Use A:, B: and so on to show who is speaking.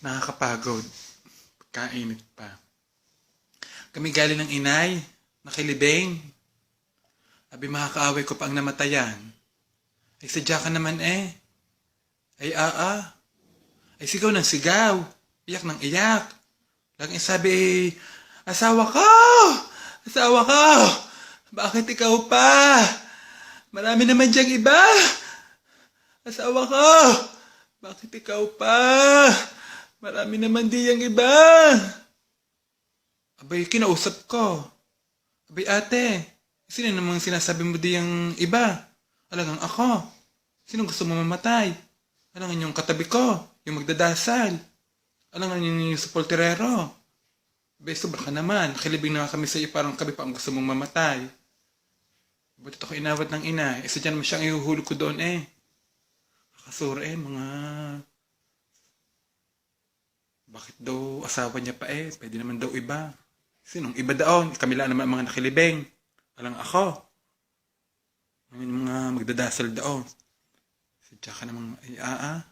A: Nakakapagod. Pagkainit pa. Kami galing ng inay, nakilibing. Abi makakaaway ko pa ang namatayan. Ay sadya ka naman eh. Ay aa. Ay sigaw ng sigaw. Iyak ng iyak. Laging sabi, asawa ko! Asawa ko! Bakit ikaw pa? Marami naman diyang iba. Asawa ko! Bakit ikaw pa? Marami naman diyang iba. Abay, kinausap ko. Abay, ate, sino namang sinasabi mo diyang iba? Alagang ako. Sino gusto mo mamatay? Alangan yung katabi ko, yung magdadasal. Alangan yung sa polterero. Abay, sobra ka naman. Nakilibing na kami sa iyo, parang kami pa ang gusto mong mamatay. Ba't ako inawat ng ina? Isa dyan mo siyang ihuhulog ko doon eh. Kakasura eh, mga... Bakit daw asawa niya pa eh? Pwede naman daw iba. Sinong iba daon? Kami lang naman ang mga nakilibing. Alang ako. Ang mga magdadasal daon. Sadya ka namang ay aa.